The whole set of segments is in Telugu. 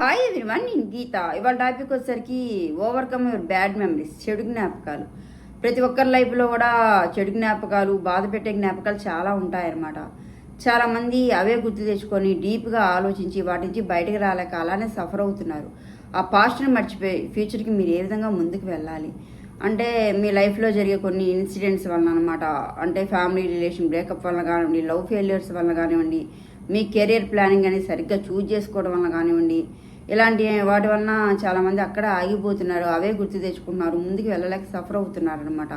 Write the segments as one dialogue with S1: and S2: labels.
S1: హాయ్ ఎవ్రీవన్ నేను గీత. ఇవాళ టాపిక్ వచ్చేసరికి ఓవర్కమ్ యువర్ బ్యాడ్ మెమరీస్ చెడు జ్ఞాపకాలు. ప్రతి ఒక్కరి లైఫ్లో కూడా చెడు జ్ఞాపకాలు బాధ పెట్టే జ్ఞాపకాలు చాలా ఉంటాయన్నమాట. చాలామంది అవే గుర్తు తెచ్చుకొని డీప్గా ఆలోచించి వాటి నుంచి బయటకు రాలేక అలానే సఫర్ అవుతున్నారు. ఆ పాస్ట్ని మర్చిపోయి ఫ్యూచర్కి మీరు ఏ విధంగా ముందుకు వెళ్ళాలి? అంటే మీ లైఫ్లో జరిగే కొన్ని ఇన్సిడెంట్స్ వలన అనమాట అంటే ఫ్యామిలీ రిలేషన్ బ్రేకప్ వల్ల కానివ్వండి లవ్ ఫెయిల్యూర్స్ వల్ల కానివ్వండి మీ కెరియర్ ప్లానింగ్ అనేది సరిగ్గా చూజ్ చేసుకోవడం వల్ల కానివ్వండి ఇలాంటి వాటి వలన చాలామంది అక్కడ ఆగిపోతున్నారు అవే గుర్తు తెచ్చుకుంటున్నారు ముందుకు వెళ్ళలేక సఫర్ అవుతున్నారు అనమాట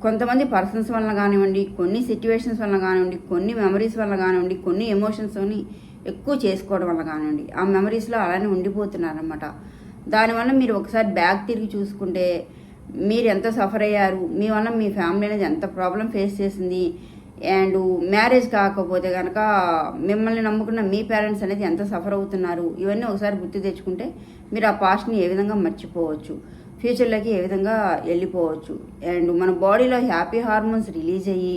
S1: కొంతమంది పర్సన్స్ వలన కానివ్వండి కొన్ని సిచ్యువేషన్స్ వలన కానివ్వండి కొన్ని మెమరీస్ వల్ల కానివ్వండి కొన్ని ఎమోషన్స్ని ఎక్కువ చేసుకోవడం వల్ల కానివ్వండి ఆ మెమరీస్లో అలానే ఉండిపోతున్నారు అనమాట దానివల్ల మీరు ఒకసారి బ్యాక్ తిరిగి చూసుకుంటే మీరు ఎంత సఫర్ అయ్యారు? మీ వల్ల మీ ఫ్యామిలీ అనేది ఎంత ప్రాబ్లం ఫేస్ చేసింది? అండ్ మ్యారేజ్ కాకపోతే కనుక మిమ్మల్ని నమ్ముకున్న మీ పేరెంట్స్ అనేది ఎంత సఫర్ అవుతున్నారు? ఇవన్నీ ఒకసారి గుర్తు తెచ్చుకుంటే మీరు ఆ పాస్ట్ని ఏ విధంగా మర్చిపోవచ్చు? ఫ్యూచర్లోకి ఏ విధంగా వెళ్ళిపోవచ్చు? అండ్ మన బాడీలో హ్యాపీ హార్మోన్స్ రిలీజ్ అయ్యి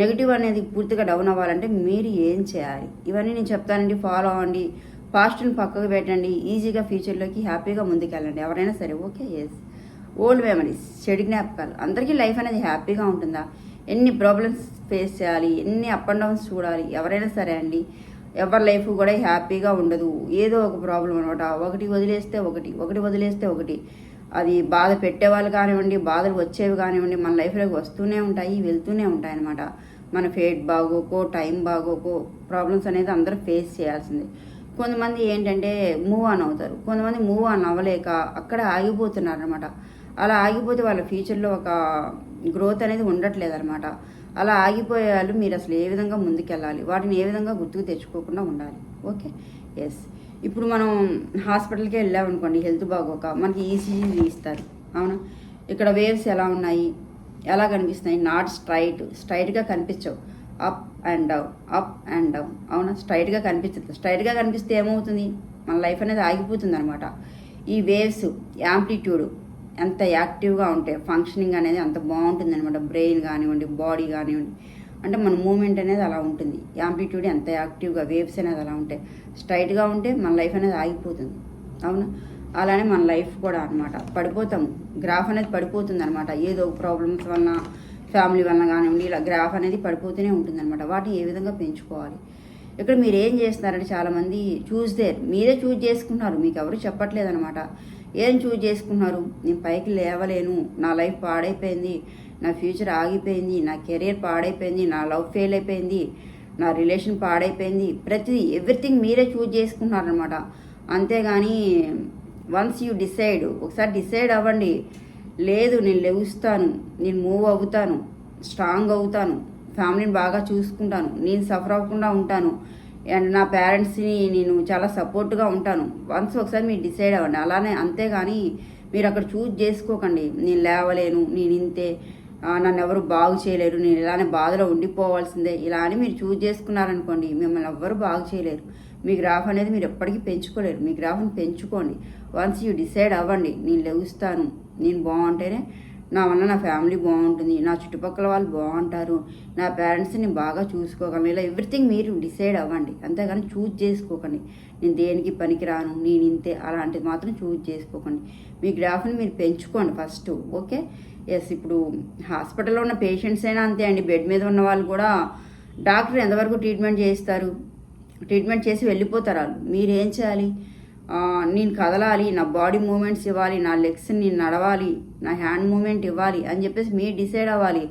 S1: నెగిటివ్ అనేది పూర్తిగా డౌన్ అవ్వాలంటే మీరు ఏం చేయాలి? ఇవన్నీ నేను చెప్తానండి ఫాలో అవ్వండి. పాస్ట్ని పక్కకు పెట్టండి. ఈజీగా ఫ్యూచర్లోకి హ్యాపీగా ముందుకెళ్ళండి. ఎవరైనా సరే ఓకే ఎస్ ఓల్డ్ మెమరీస్ చెడు జ్ఞాపకాలు. అందరికీ లైఫ్ అనేది హ్యాపీగా ఉంటుందా? ఎన్ని ప్రాబ్లమ్స్ ఫేస్ చేయాలి? ఎన్ని అప్ అండ్ డౌన్స్ చూడాలి? ఎవరైనా సరే అండి ఎవరి లైఫ్ కూడా హ్యాపీగా ఉండదు. ఏదో ఒక ప్రాబ్లం అనమాట. ఒకటి వదిలేస్తే ఒకటి ఒకటి వదిలేస్తే ఒకటి. అది బాధ పెట్టేవాళ్ళు కానివ్వండి బాధలు వచ్చేవి కానివ్వండి మన లైఫ్లోకి వస్తూనే ఉంటాయి వెళ్తూనే ఉంటాయి అనమాట. మన ఫేట్ బాగోకో టైం బాగోకో ప్రాబ్లమ్స్ అనేది అందరూ ఫేస్ చేయాల్సిందే. కొంతమంది ఏంటంటే మూవ్ ఆన్ అవుతారు. కొంతమంది మూవ్ ఆన్ అవ్వలేక అక్కడ ఆగిపోతున్నారు అనమాట అలా ఆగిపోతే వాళ్ళ ఫ్యూచర్లో ఒక గ్రోత్ అనేది ఉండట్లేదు అనమాట అలా ఆగిపోయే వాళ్ళు మీరు అసలు ఏ విధంగా ముందుకెళ్ళాలి? వాటిని ఏ విధంగా గుర్తుకు తెచ్చుకోకుండా ఉండాలి? ఓకే? ఎస్ ఇప్పుడు మనం హాస్పిటల్కి వెళ్ళామనుకోండి హెల్త్ బాగోక మనకి ఈసీజీ ఇస్తారు అవునా? ఇక్కడ వేవ్స్ ఎలా ఉన్నాయి? ఎలా కనిపిస్తున్నాయి? Not straight. స్ట్రైట్గా కనిపించవు. Up and down. Up and down. అవునా? స్ట్రైట్గా కనిపించదు. స్ట్రైట్గా కనిపిస్తే ఏమవుతుంది? మన లైఫ్ అనేది ఆగిపోతుంది అనమాట ఈ వేవ్స్ యాంప్లిట్యూడ్ ఎంత యాక్టివ్గా ఉంటే ఫంక్షనింగ్ అనేది అంత బాగుంటుంది అనమాట బ్రెయిన్ కానివ్వండి బాడీ కానివ్వండి. అంటే మన మూమెంట్ అనేది అలా ఉంటుంది. యాంప్లిట్యూడ్ ఎంత యాక్టివ్గా వేవ్స్ అనేది అలా ఉంటాయి స్ట్రైట్గా ఉంటే మన లైఫ్ అనేది ఆగిపోతుంది. అవునా? అలానే మన లైఫ్ కూడా అనమాట పడిపోతాం గ్రాఫ్ అనేది పడిపోతుంది అనమాట ఏదో ప్రాబ్లమ్స్ వలన ఫ్యామిలీ వలన కానివ్వండి ఇలా గ్రాఫ్ అనేది పడిపోతూనే ఉంటుంది అనమాట వాటిని ఏ విధంగా పెంచుకోవాలి? ఇక్కడ మీరు ఏం చేస్తున్నారంటే చాలామంది చూస్ దేర్ మీరే చూజ్ చేసుకుంటున్నారు. మీకు ఎవరు చెప్పట్లేదు అనమాట ఏం చూజ్ చేసుకున్నారు? నేను పైకి లేవలేను. నా లైఫ్ పాడైపోయింది. నా ఫ్యూచర్ ఆగిపోయింది. నా కెరీర్ పాడైపోయింది. నా లవ్ ఫెయిల్ అయిపోయింది. నా రిలేషన్ పాడైపోయింది. ప్రతిదీ ఎవ్రీథింగ్ మీరే చూజ్ చేసుకున్నారనమాట అంతేగాని వన్స్ యూ డిసైడ్ ఒకసారి డిసైడ్ అవ్వండి. లేదు నేను లెగుస్తాను. నేను మూవ్ అవుతాను. స్ట్రాంగ్ అవుతాను. ఫ్యామిలీని బాగా చూసుకుంటాను. నేను సఫర్ అవ్వకుండా ఉంటాను. అండ్ నా పేరెంట్స్ని నేను చాలా సపోర్ట్గా ఉంటాను. వన్స్ ఒకసారి మీరు డిసైడ్ అవ్వండి. అలానే అంతేగాని మీరు అక్కడ చూజ్ చేసుకోకండి. నేను లేవలేను నేను ఇంతే నన్ను ఎవరు బాగు చేయలేరు నేను ఇలానే బాధలో ఉండిపోవాల్సిందే ఇలా అని మీరు చూజ్ చేసుకున్నారనుకోండి మిమ్మల్ని ఎవ్వరు బాగు చేయలేరు. మీ గ్రాఫ్ అనేది మీరు ఎప్పటికీ పెంచుకోలేరు. మీ గ్రాఫ్ని పెంచుకోండి. వన్స్ యూ డిసైడ్ అవ్వండి నేను లెగుస్తాను నేను బాగుంటేనే నా వల్ల నా ఫ్యామిలీ బాగుంటుంది నా చుట్టుపక్కల వాళ్ళు బాగుంటారు నా పేరెంట్స్ని బాగా చూసుకోగలను ఇలా ఎవ్రీథింగ్ మీరు డిసైడ్ అవ్వండి. అంతేగాని చూజ్ చేసుకోకండి. నేను దేనికి పనికిరాను నేను ఇంతే అలాంటిది మాత్రం చూజ్ చేసుకోకండి. మీ గ్రాఫ్ని మీరు పెంచుకోండి ఫస్ట్ ఓకే? ఎస్ ఇప్పుడు హాస్పిటల్లో ఉన్న పేషెంట్స్ అయినా అంతే అండి. బెడ్ మీద ఉన్న వాళ్ళు కూడా డాక్టర్ ఎంతవరకు ట్రీట్మెంట్ చేస్తారు ట్రీట్మెంట్ చేసి వెళ్ళిపోతారు వాళ్ళు. మీరేం చేయాలి? నేను కదలాలి నా బాడీ మూమెంట్స్ ఇవ్వాలి నా లెగ్స్ నేను నడవాలి నా హ్యాండ్ మూమెంట్ ఇవ్వాలి అని చెప్పేసి మీరు డిసైడ్ అవ్వాలి.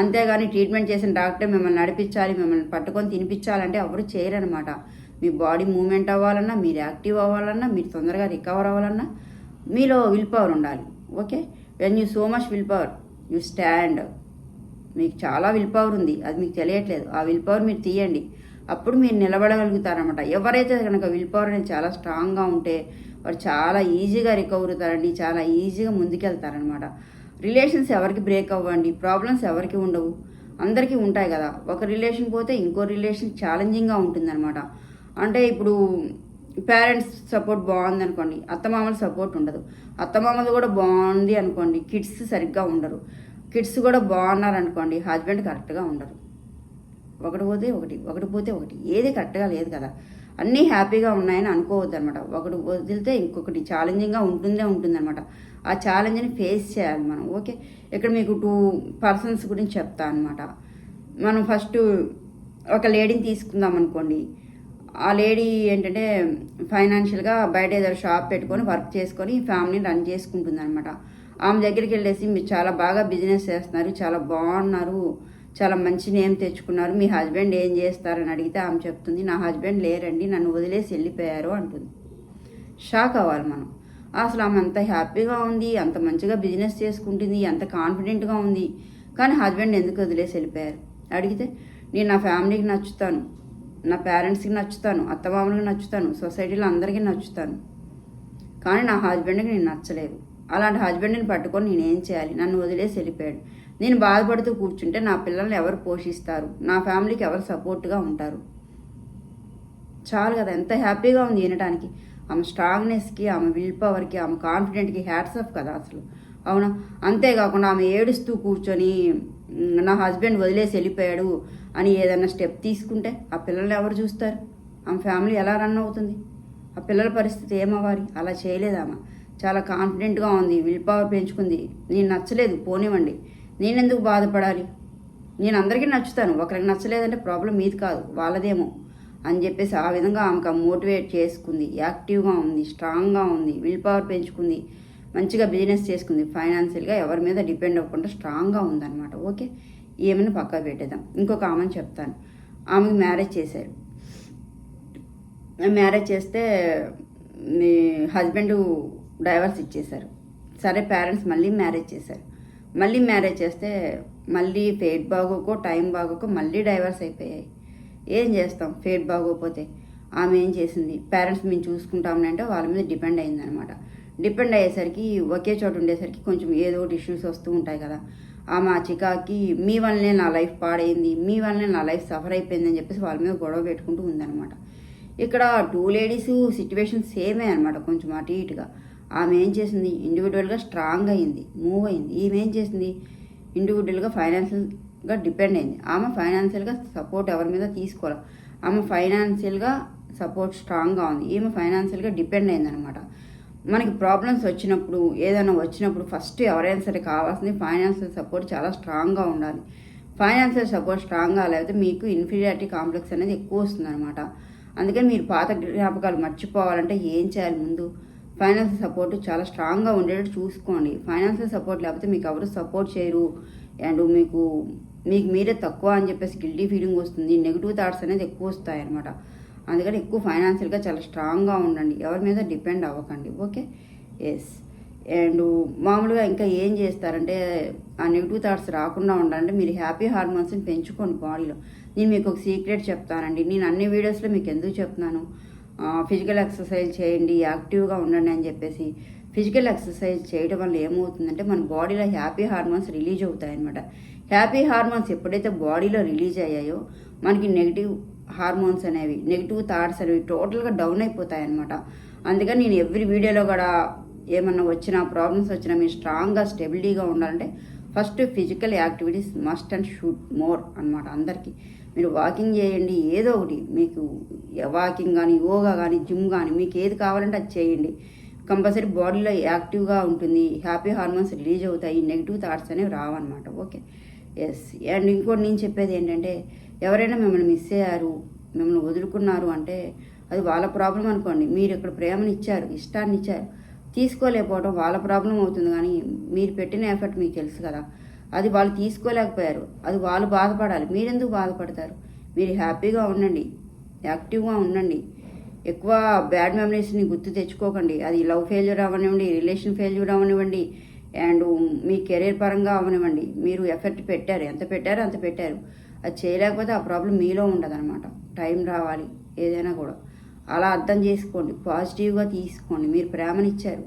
S1: అంతేగాని ట్రీట్మెంట్ చేసిన డాక్టర్ మిమ్మల్ని నడిపించాలి మిమ్మల్ని పట్టుకొని తినిపించాలంటే ఎవరు చేయరనమాట మీ బాడీ మూమెంట్ అవ్వాలన్నా మీరు యాక్టివ్ అవ్వాలన్నా మీరు తొందరగా రికవర్ అవ్వాలన్నా మీలో విల్ పవర్ ఉండాలి. Okay? When you so much will power you stand. మీకు చాలా విల్ పవర్ ఉంది అది మీకు తెలియట్లేదు. ఆ విల్ పవర్ మీరు తీయండి. అప్పుడు మీరు నిలబడగలుగుతారనమాట ఎవరైతే కనుక విల్ పవర్ అనేది చాలా స్ట్రాంగ్గా ఉంటే వారు చాలా ఈజీగా రికవర్ అవుతారండి చాలా ఈజీగా ముందుకెళ్తారనమాట రిలేషన్స్ ఎవరికి బ్రేక్ అవ్వండి ప్రాబ్లమ్స్ ఎవరికి ఉండవు అందరికీ ఉంటాయి కదా. ఒక రిలేషన్ పోతే ఇంకో రిలేషన్ ఛాలెంజింగ్గా ఉంటుందన్నమాట. అంటే ఇప్పుడు పేరెంట్స్ సపోర్ట్ బాగుంది అనుకోండి అత్తమామల సపోర్ట్ ఉండదు. అత్తమామలు కూడా బాగుంది అనుకోండి కిడ్స్ సరిగ్గా ఉండరు. కిడ్స్ కూడా బాగున్నారు అనుకోండి హస్బెండ్ కరెక్ట్గా ఉండరు. ఒకటి పోతే ఒకటి ఒకటి పోతే ఒకటి ఏది కరెక్ట్గా లేదు కదా. అన్నీ హ్యాపీగా ఉన్నాయని అనుకోవద్దు అనమాట ఒకటి వదిలితే ఇంకొకటి ఛాలెంజింగ్గా ఉంటుందే ఉంటుందన్నమాట. ఆ ఛాలెంజ్ని ఫేస్ చేయాలి మనం ఓకే? ఇక్కడ మీకు టూ పర్సన్స్ గురించి చెప్తా అనమాట మనం ఫస్ట్ ఒక లేడీని తీసుకుందాం అనుకోండి. ఆ లేడీ ఏంటంటే ఫైనాన్షియల్గా బయట ఏదో షాప్ పెట్టుకొని వర్క్ చేసుకొని ఫ్యామిలీని రన్ చేసుకుంటుంది అనమాట ఆమె దగ్గరికి వెళ్ళేసి మీరు చాలా బాగా బిజినెస్ చేస్తున్నారు చాలా బాగున్నారు. చాలా మంచి నేమ్ తెచ్చుకున్నారు. మీ హస్బెండ్ ఏం చేస్తారని అడిగితే ఆమె చెప్తుంది నా హస్బెండ్ లేరండి నన్ను వదిలేసి వెళ్ళిపోయారు అంటుంది. షాక్ అవ్వాలి మనం. అసలు ఆమె అంత హ్యాపీగా ఉంది అంత మంచిగా బిజినెస్ చేసుకుంటుంది అంత కాన్ఫిడెంట్గా ఉంది. కానీ హస్బెండ్ ఎందుకు వదిలేసి వెళ్ళిపోయారు? అడిగితే నేను నా ఫ్యామిలీకి నచ్చుతాను నా పేరెంట్స్కి నచ్చుతాను అత్తమామలకి నచ్చుతాను సొసైటీలో అందరికీ నచ్చుతాను. కానీ నా హస్బెండ్కి నేను నచ్చలేదు. అలాంటి హస్బెండ్ని పట్టుకొని నేనేం చేయాలి? నన్ను వదిలేసి వెళ్ళిపోయాడు. నేను బాధపడుతూ కూర్చుంటే నా పిల్లల్ని ఎవరు పోషిస్తారు? నా ఫ్యామిలీకి ఎవరు సపోర్ట్గా ఉంటారు? చాలు కదా ఎంత హ్యాపీగా ఉంది వినడానికి ఆమె స్ట్రాంగ్నెస్కి ఆమె విల్ పవర్కి ఆమె కాన్ఫిడెంట్కి హ్యాట్స్ ఆఫ్ కదా అసలు. అవునా? అంతేకాకుండా ఆమె ఏడుస్తూ కూర్చొని నా హస్బెండ్ వదిలేసి వెళ్ళిపోయాడు అని ఏదైనా స్టెప్ తీసుకుంటే ఆ పిల్లల్ని ఎవరు చూస్తారు? ఆమె ఫ్యామిలీ ఎలా రన్ అవుతుంది? ఆ పిల్లల పరిస్థితి ఏమవ్వాలి? అలా చేయలేదామా చాలా కాన్ఫిడెంట్గా ఉంది విల్ పవర్ పెంచుకుంది. నేను నచ్చలేదు పోనివ్వండి. నేనెందుకు బాధపడాలి? నేను అందరికీ నచ్చుతాను. ఒకరికి నచ్చలేదంటే ప్రాబ్లం మీది కాదు వాళ్ళదేమో అని చెప్పేసి ఆ విధంగా ఆమెకు మోటివేట్ చేసుకుంది. యాక్టివ్గా ఉంది స్ట్రాంగ్గా ఉంది విల్ పవర్ పెంచుకుంది. మంచిగా బిజినెస్ చేసుకుంది. ఫైనాన్షియల్గా ఎవరి మీద డిపెండ్ అవ్వకుండా స్ట్రాంగ్గా ఉందన్నమాట. ఓకే ఏమైనా పక్కా పెట్టేద్దాం. ఇంకొక ఆమెను చెప్తాను. ఆమెకు మ్యారేజ్ చేశారు. మ్యారేజ్ చేస్తే మీ హస్బెండ్ డైవర్స్ ఇచ్చేశారు. సరే పేరెంట్స్ మళ్ళీ మ్యారేజ్ చేశారు. మళ్ళీ మ్యారేజ్ చేస్తే మళ్ళీ ఫేట్ బాగోకో టైం బాగోకో మళ్ళీ డైవర్స్ అయిపోయాయి. ఏం చేస్తాం? ఫేట్ బాగోకపోతే ఆమె ఏం చేసింది? పేరెంట్స్ మేము చూసుకుంటామని అంటే వాళ్ళ మీద డిపెండ్ అయిందనమాట. డిపెండ్ అయ్యేసరికి ఒకే చోట ఉండేసరికి కొంచెం ఏదో ఒకటి ఇష్యూస్ వస్తూ ఉంటాయి కదా. ఆమె ఆ చికాకి మీ వల్లనే నా లైఫ్ పాడైంది మీ వల్లనే నా లైఫ్ సఫర్ అయిపోయింది అని చెప్పేసి వాళ్ళ మీద గొడవ పెట్టుకుంటూ ఉందనమాట. ఇక్కడ టూ లేడీస్ సిచ్యువేషన్ సేమే అనమాట కొంచెం అటు ఇటుగా. ఆమె ఏం చేసింది? ఇండివిజువల్గా స్ట్రాంగ్ అయింది మూవ్ అయింది. ఈమె ఏం చేసింది? ఇండివిజువల్గా ఫైనాన్షియల్గా డిపెండ్ అయింది. ఆమె ఫైనాన్షియల్గా సపోర్ట్ ఎవరి మీద తీసుకోవాలి ఆమె ఫైనాన్షియల్గా సపోర్ట్ స్ట్రాంగ్గా ఉంది. ఈమె ఫైనాన్షియల్గా డిపెండ్ అయిందనమాట మనకి ప్రాబ్లమ్స్ వచ్చినప్పుడు ఏదైనా వచ్చినప్పుడు ఫస్ట్ ఎవరైనా సరే కావాల్సింది ఫైనాన్షియల్ సపోర్ట్ చాలా స్ట్రాంగ్గా ఉండాలి. ఫైనాన్షియల్ సపోర్ట్ స్ట్రాంగ్గా లేకపోతే మీకు ఇన్ఫీరియారిటీ కాంప్లెక్స్ అనేది ఎక్కువ వస్తుందన్నమాట. అందుకని మీరు పాత జ్ఞాపకాలు మర్చిపోవాలంటే ఏం చేయాలి ముందు? ఫైనాన్షియల్ సపోర్ట్ చాలా స్ట్రాంగ్గా ఉండేటట్టు చూసుకోండి. ఫైనాన్షియల్ సపోర్ట్ లేకపోతే మీకు ఎవరు సపోర్ట్ చేయరు. అండ్ మీకు మీకు మీరే తక్కువ అని చెప్పేసి గిల్టీ ఫీలింగ్ వస్తుంది. నెగిటివ్ థాట్స్ అనేది ఎక్కువ వస్తాయి అనమాట అందుకని ఎక్కువ ఫైనాన్షియల్గా చాలా స్ట్రాంగ్గా ఉండండి. ఎవరి మీద డిపెండ్ అవ్వకండి. ఓకే? ఎస్ అండ్ మామూలుగా ఇంకా ఏం చేస్తారంటే ఆ నెగిటివ్ థాట్స్ రాకుండా ఉండాలంటే మీరు హ్యాపీ హార్మోన్స్ని పెంచుకోండి బాడీలో. నేను మీకు ఒక సీక్రెట్ చెప్తానండి. నేను అన్ని వీడియోస్లో మీకు ఎందుకు చెప్తున్నాను? ఫిజికల్ ఎక్సర్సైజ్ చేయండి యాక్టివ్గా ఉండండి అని చెప్పేసి ఫిజికల్ ఎక్సర్సైజ్ చేయడం వల్ల ఏమవుతుందంటే మన బాడీలో హ్యాపీ హార్మోన్స్ రిలీజ్ అవుతాయన్నమాట. హ్యాపీ హార్మోన్స్ ఎప్పుడైతే బాడీలో రిలీజ్ అయ్యాయో మనకి నెగిటివ్ హార్మోన్స్ అనేవి నెగిటివ్ థాట్స్ అనేవి టోటల్గా డౌన్ అయిపోతాయి అనమాట అందుకని నేను ఎవ్రీ వీడియోలో కూడా ఏమన్నా వచ్చినా ప్రాబ్లమ్స్ వచ్చినా మీరు స్ట్రాంగ్గా స్టెబిలిటీగా ఉండాలంటే first physical activities must and shoot more అనమాట అందరికీ. మీరు వాకింగ్ చేయండి ఏదో ఒకటి. మీకు వాకింగ్ కానీ యోగా కానీ జిమ్ కానీ మీకు ఏది కావాలంటే అది చేయండి. కంపల్సరీ బాడీలో యాక్టివ్గా ఉంటుంది. హ్యాపీ హార్మోన్స్ రిలీజ్ అవుతాయి. నెగిటివ్ థాట్స్ అనేవి రావన్నమాట. ఓకే. ఎస్ అండ్ ఇంకోటి నేను చెప్పేది ఏంటంటే ఎవరైనా మిమ్మల్ని మిస్ అయ్యారు మిమ్మల్ని వదులుకున్నారు అంటే అది వాళ్ళ ప్రాబ్లం అనుకోండి. మీరు ఇక్కడ ప్రేమని ఇచ్చారు ఇష్టాన్ని ఇచ్చారు తీసుకోలేకపోవడం వాళ్ళ ప్రాబ్లం అవుతుంది కానీ మీరు పెట్టిన ఎఫర్ట్ మీకు తెలుసు కదా. అది వాళ్ళు తీసుకోలేకపోయారు. అది వాళ్ళు బాధపడాలి. మీరెందుకు బాధపడతారు? మీరు హ్యాపీగా ఉండండి. యాక్టివ్గా ఉండండి. ఎక్కువ బ్యాడ్ మెమరీస్ని గుర్తు తెచ్చుకోకండి. అది లవ్ ఫెయిల్యూర్ అవనివ్వండి రిలేషన్ ఫెయిల్యూర్ అవనివ్వండి అండ్ మీ కెరీర్ పరంగా అవనివ్వండి. మీరు ఎఫర్ట్ పెట్టారు. ఎంత పెట్టారో అంత పెట్టారు. అది చేయలేకపోతే ఆ ప్రాబ్లం మీలో ఉండదన్నమాట. టైం రావాలి. ఏదైనా కూడా. అలా అర్థం చేసుకోండి. పాజిటివ్గా తీసుకోండి. మీరు ప్రేమనిచ్చారు.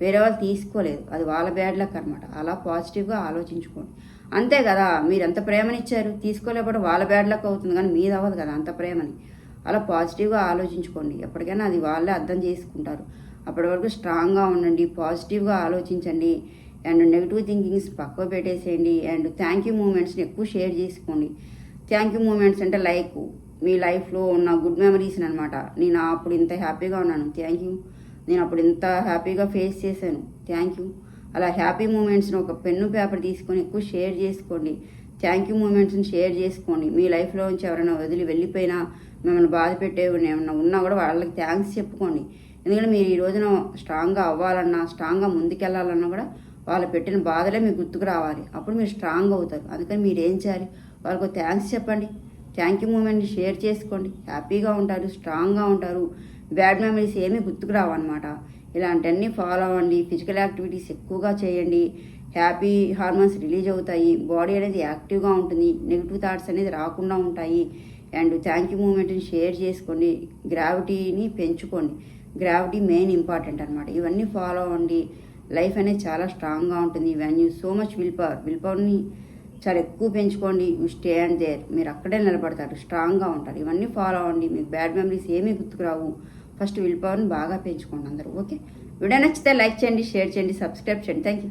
S1: వేరే వాళ్ళు తీసుకోలేదు. అది వాళ్ళ బ్యాడ్ లక్ అనమాట అలా పాజిటివ్గా ఆలోచించుకోండి. అంతే కదా మీరు ఎంత ప్రేమనిచ్చారు? తీసుకోలేకపోతే వాళ్ళ బ్యాడ్ లక్ అవుతుంది కానీ మీద అవ్వదు కదా అంత ప్రేమని. అలా పాజిటివ్గా ఆలోచించుకోండి. ఎప్పటికైనా అది వాళ్ళే అర్థం చేసుకుంటారు. అప్పటి వరకు స్ట్రాంగ్గా ఉండండి పాజిటివ్గా ఆలోచించండి. అండ్ నెగిటివ్ థింకింగ్స్ పక్కకు పెట్టేసేయండి. అండ్ థ్యాంక్ యూ మూమెంట్స్ని ఎక్కువ షేర్ చేసుకోండి. థ్యాంక్ యూ మూమెంట్స్ అంటే లైక్ మీ లైఫ్లో ఉన్న గుడ్ మెమరీస్ అనమాట నేను అప్పుడు ఇంత హ్యాపీగా ఉన్నాను. థ్యాంక్ యూ నేను అప్పుడు ఇంత హ్యాపీగా ఫేస్ చేశాను. థ్యాంక్ యూ అలా హ్యాపీ మూమెంట్స్ని ఒక పెన్ను పేపర్ తీసుకొని ఎక్కువ షేర్ చేసుకోండి. థ్యాంక్ యూ మూమెంట్స్ని షేర్ చేసుకోండి. మీ లైఫ్లో నుంచి ఎవరైనా వదిలి వెళ్ళిపోయినా మిమ్మల్ని బాధ పెట్టేవి ఏమైనా ఉన్నా కూడా వాళ్ళకి థ్యాంక్స్ చెప్పుకోండి. ఎందుకంటే మీరు ఈ రోజున స్ట్రాంగ్గా అవ్వాలన్నా స్ట్రాంగ్గా ముందుకెళ్ళాలన్నా కూడా వాళ్ళు పెట్టిన బాధలే మీకు గుర్తుకు రావాలి. అప్పుడు మీరు స్ట్రాంగ్ అవుతారు. అందుకని మీరు ఏం చేయాలి? వాళ్ళకు థ్యాంక్స్ చెప్పండి. థ్యాంక్ యూ మూమెంట్ని షేర్ చేసుకోండి. హ్యాపీగా ఉంటారు స్ట్రాంగ్గా ఉంటారు. బ్యాడ్ మెమరీస్ ఏమీ గుర్తుకు రావన్నమాట ఇలాంటివన్నీ ఫాలో అవ్వండి. ఫిజికల్ యాక్టివిటీస్ ఎక్కువగా చేయండి. హ్యాపీ హార్మోన్స్ రిలీజ్ అవుతాయి. బాడీ అనేది యాక్టివ్గా ఉంటుంది. నెగిటివ్ థాట్స్ అనేది రాకుండా ఉంటాయి. అండ్ థ్యాంక్ యూ మూమెంట్ని షేర్ చేసుకోండి. గ్రావిటీని పెంచుకోండి. గ్రావిటీ మెయిన్ ఇంపార్టెంట్ అనమాట ఇవన్నీ ఫాలో అవ్వండి. లైఫ్ అనేది చాలా స్ట్రాంగ్గా ఉంటుంది. When you so much will power will పవర్ని చాలా ఎక్కువ పెంచుకోండి యూ స్టే అండ్ దేర్. మీరు అక్కడే నిలబడతారు స్ట్రాంగ్గా ఉంటారు. ఇవన్నీ ఫాలో అవ్వండి మీకు బ్యాడ్ మెమరీస్ ఏమీ గుర్తుకురావు. ఫస్ట్ విల్ పవర్ని బాగా పెంచుకోండి అందరూ ఓకే? వీడియో నచ్చితే లైక్ చేయండి షేర్ చేయండి సబ్స్క్రైబ్ చేయండి. Thank you